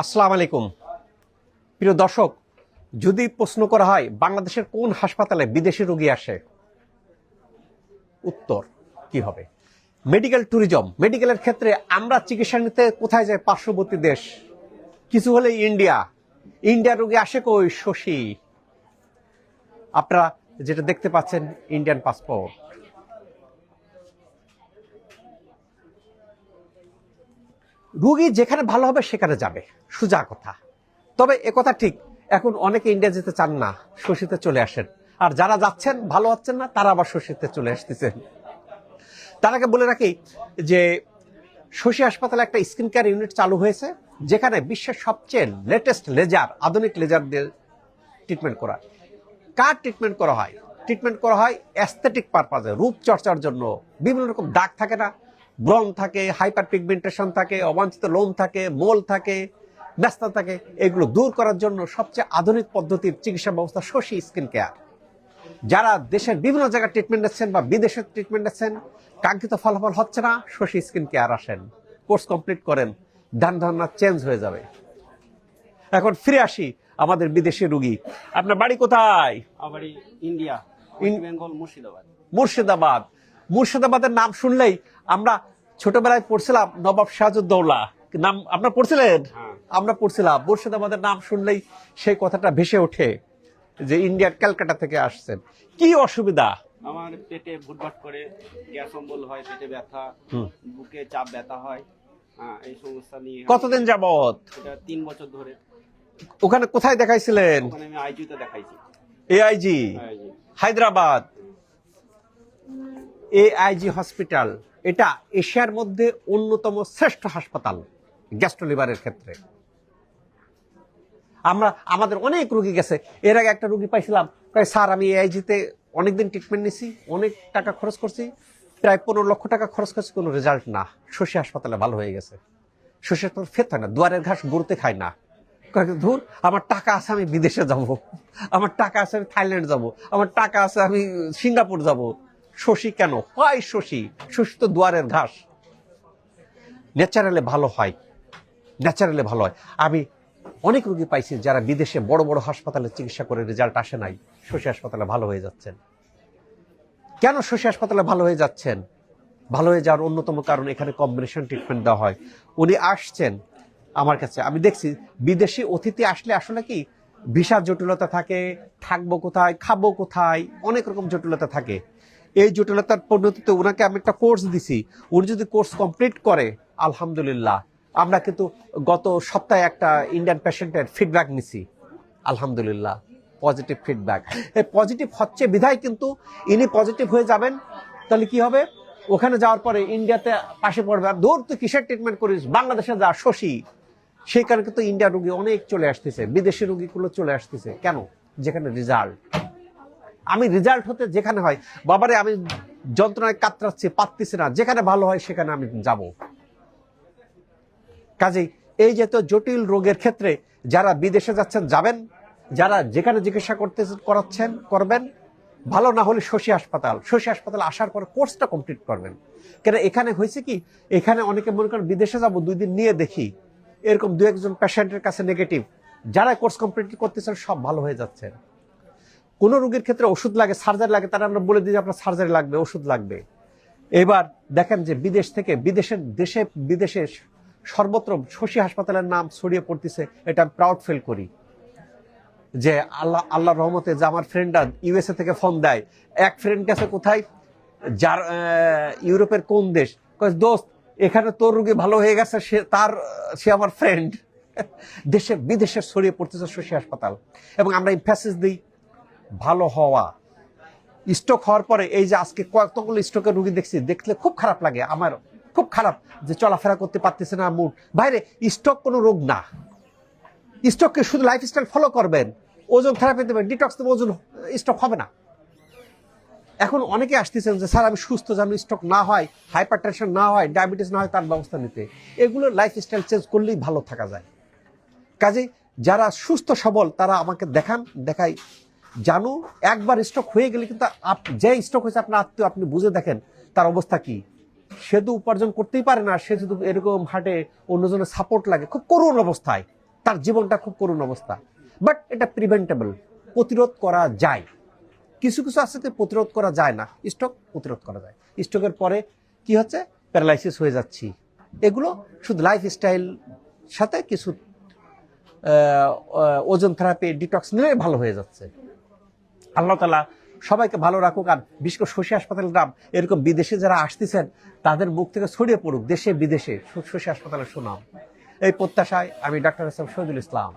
আসসালামু আলাইকুম। প্রিয় দর্শক, যদি প্রশ্ন করা হয়, বাংলাদেশের কোন হাসপাতালে বিদেশি রোগী আসে? উত্তর, কি হবে? মেডিকেল ট্যুরিজম মেডিকেলের ক্ষেত্রে আমরা চিকিৎসা নিতে কোথায় যাই পার্শ্ববর্তী দেশ? কিছু হলে ইন্ডিয়া ইন্ডিয়ার রোগী আসে কই? শশী। আপনারা যেটা দেখতে পাচ্ছেন ইন্ডিয়ান পাসপোর্ট রুগী যেখানে ভালো হবে সেখানে যাবে। সোজা কথা। তবে একথা ঠিক, এখন অনেকে ইন্ডিয়া যেতে চান না, শশীতে চলে আসেন। আর যারা যাচ্ছেন, ভালো হচ্ছেন না, তারা আবার শশীতে চলে আসতেছেন। তার আগে বলে রাখি যে, শশী হাসপাতালে একটা স্কিন কেয়ার ইউনিট চালু হয়েছে, যেখানে বিশ্বের সবচেয়ে লেটেস্ট লেজার আধুনিক লেজার দিয়ে ট্রিটমেন্ট করা। কার ট্রিটমেন্ট করা হয়? ট্রিটমেন্ট করা হয় অ্যাস্থেটিক পারপাজে রূপচর্চার জন্য। বিভিন্ন রকম দাগ থাকে না ব্রন থাকে হাইপার পিগমেন্টেশন থাকে অবাঞ্ছিত লোম থাকে মোল থাকে ব্যস্ত থাকে এগুলো দূর করার জন্য সবচেয়ে আধুনিক পদ্ধতির চিকিৎসা ব্যবস্থা শশী স্কিন কেয়ার। যারা দেশের বিভিন্ন জায়গায় ট্রিটমেন্ট নিচ্ছেন বা বিদেশে ট্রিটমেন্ট নিচ্ছেন কাঙ্ক্ষিত ফলাফল হচ্ছে না শশী স্কিন কেয়ার আসেন। কোর্স কমপ্লিট করেন ধ্যান ধারণা চেঞ্জ হয়ে যাবে। এখন ফিরে আসি আমাদের বিদেশি রুগী। আপনার বাড়ি কোথায়? আমার ইন্ডিয়া বেঙ্গল মুর্শিদাবাদ। মুর্শিদাবাদ। মুর্শিদাবাদের নাম শুনলেই আমরা ছোটবেলায় পড়ছিলাম নবাব সিরাজউদ্দৌলা নাম আপনার পড়ছিলেন? হ্যাঁ। আমরা পড়ছিলাম। মুর্শিদাবাদের নাম শুনলেই সেই কথাটা ভেসে ওঠে যে ইন্ডিয়ার ক্যালকাটা থেকে আসছেন। কি অসুবিধা? আমার পেটে ভুটভাট করে গ্যাস অম্বল হয় পেটে ব্যথা বুকে চাপ ব্যথা হয় হ্যাঁ এই সমস্যা নিয়ে কতদিন যাবত এটা তিন বছর ধরে। ওখানে কোথায় দেখাইছিলেন? ওখানে আমি আইজিতে দেখাইছি। AIG IG Hyderabad? AIG hospital, এটা এশিয়ার মধ্যে অন্যতম শ্রেষ্ঠ হাসপাতাল গ্যাস্ট্রো লিভারের ক্ষেত্রে। আমরা, আমাদের অনেক রুগী গেছে। এর আগে একটা রুগী পাইছিলাম স্যার, আমি এআইজিতে অনেকদিন ট্রিটমেন্ট নিছি, অনেক টাকা খরচ করছি, প্রায় পনেরো লক্ষ টাকা খরচ করছি, কোনো রেজাল্ট না। শশী হাসপাতালে ভালো হয়ে গেছে। শশী হাসপাতাল ফেত হয় না, দুয়ারের ঘাস গড়তে খায় না। ধুর, আমার টাকা আছে, আমি বিদেশে যাব। আমার টাকা আছে, আমি থাইল্যান্ড যাব। আমার টাকা আছে, আমি সিঙ্গাপুর যাব। শশী কেন? হয় শশী। শশী তো দুয়ারের ঘাস। ন্যাচারালে ভালো হয়। ন্যাচারালে ভালো হয়। আমি অনেক রোগী পাইছি যারা বিদেশে বড় বড় হাসপাতালে চিকিৎসা করে রেজাল্ট আসে নাই। শশী হাসপাতালে ভালো হয়ে যাচ্ছেন। কেন শশী হাসপাতালে ভালো হয়ে যাচ্ছেন? ভালো হয়ে যাওয়ার অন্যতম কারণ এখানে কম্বিনেশন ট্রিটমেন্ট দেওয়া হয়। উনি আসছেন আমার কাছে। আমি দেখছি বিদেশি অতিথি আসলে আসলে কি ভিসার জটিলতা থাকে, থাকব কোথায়, খাব কোথায়, অনেক রকম জটিলতা থাকে। এই জটিলতার পরিণতিতে ওনাকে আমি একটা কোর্স দিছি। উনি যদি কোর্স কমপ্লিট করে, আলহামদুলিল্লাহ। আমরা কিন্তু গত সপ্তাহে একটা ইন্ডিয়ান পেশেন্টের ফিডব্যাক নিছি। আলহামদুলিল্লাহ পজিটিভ ফিডব্যাক এই পজিটিভ হচ্ছে বিধায় কিন্তু ইনি পজিটিভ হয়ে যাবেন, তাহলে কি হবে? ওখানে যাওয়ার পরে ইন্ডিয়াতে পাশে পড়বে। আর দূর তুই কিসের ট্রিটমেন্ট করিস? বাংলাদেশে যা শশী, সেই কারণে কিন্তু ইন্ডিয়ার রুগী অনেক চলে আসতেছে, বিদেশি রুগীগুলো চলে আসতেছে। কেন? যেখানে রেজাল্ট আমি রেজাল্ট হতে যেখানে হয়, বাবারে আমি যন্ত্রণায় কাতরাচ্ছি পাচ্ছি না, যেখানে ভালো হয় সেখানে আমি যাব। কাজেই এই যে তো জটিল রোগের ক্ষেত্রে যারা বিদেশে যাচ্ছেন, যাবেন, যারা যেখানে চিকিৎসা করতে করাচ্ছেন, করবেন, ভালো না হলে শশী হাসপাতাল। শশী হাসপাতাল আসার পর কোর্সটা কমপ্লিট করবেন। কেন এখানে হয়েছে কি, এখানে অনেকে মনে করেন বিদেশে যাব, দুই দিন নিয়ে দেখি। এরকম দু একজন পেশেন্টের কাছে নেগেটিভ যারা কোর্স কমপ্লিট করতেছেন, সব ভালো হয়ে যাচ্ছে। কোনো রোগীর ক্ষেত্রে ওষুধ লাগে সার্জারি লাগে, তারা আমরা বলে দিই যে আপনার সার্জারি লাগবে, ওষুধ লাগবে। এবার দেখেন যে বিদেশ থেকে, বিদেশের দেশে, বিদেশে সর্বত্র শশী হাসপাতালের নাম ছড়িয়ে পড়তেছে, এটা আমি প্রাউড ফিল করি। যে আল্লাহ আল্লাহ রহমতে যে আমার ফ্রেন্ডরা ইউএসএ থেকে ফোন দেয়, এক ফ্রেন্ড গেছে কোথায়? যার ইউরোপের কোন দেশ? দোস্ত, এখানে তোর রুগী ভালো হয়ে গেছে, সে তার, সে আমার ফ্রেন্ড দেশে, বিদেশে ছড়িয়ে পড়তেছে শশী হাসপাতাল। এবং আমরা ইমফ্যাসিস দিই ভালো হওয়া। স্ট্রোক হওয়ার পরে এই যে আজকে কতগুলো স্ট্রোকের রুগী দেখছি, দেখলে খুব খারাপ লাগে। আমার খুব খারাপ যে চলাফেরা করতে পারতেছে না মুড বাইরে স্ট্রোক কোনো রোগ না। স্ট্রোককে শুধু লাইফস্টাইল ফলো করবেন। ওজন থেরাপি দেবেন। ডিটক্স দেবেন ওজন স্ট্রোক হবে না। এখন অনেকে আসতেছেন যে, স্যার, আমি সুস্থ যেন স্ট্রোক না হয় হাইপার টেনশন না হয় ডায়াবেটিস না হয়, তার ব্যবস্থা নিতে। এগুলো লাইফস্টাইল চেঞ্জ করলেই ভালো থাকা যায়। কাজে যারা সুস্থ সবল, তারা আমাকে দেখান, দেখাই জানো, একবার স্ট্রোক হয়ে গেলে কিন্তু যে স্ট্রোক হয়েছে আপনার আত্মীয়, আপনি বুঝে দেখেন তার অবস্থা কি। সে তো উপার্জন করতেই পারে না, সে যদি এরকম হাটে অন্যজনের সাপোর্ট লাগে, খুব করুণ অবস্থায়। তার জীবনটা খুব করুণ অবস্থা। বাট এটা প্রিভেন্টেবল প্রতিরোধ করা যায়। কিছু কিছু আছে তো প্রতিরোধ করা যায় না স্ট্রোক প্রতিরোধ করা যায়। স্ট্রোকের পরে কি হচ্ছে? প্যারালাইসিস হয়ে যাচ্ছি। এগুলো শুধু লাইফ স্টাইল সাথে কিছু ওজন থেরাপি ডিটক্স নিলে ভালো হয়ে যাচ্ছে। আল্লাহ তালা সবাইকে ভালো রাখুক, আর বিশেষ করে শশী হাসপাতাল গ্রাম, এরকম বিদেশে যারা আসতেছেন, তাদের মুখ থেকে ছড়িয়ে পড়ুক, দেশে বিদেশে শশী হাসপাতালের সুনাম। এই প্রত্যাশায় আমি ডাক্তার হাসান শহীদুল ইসলাম।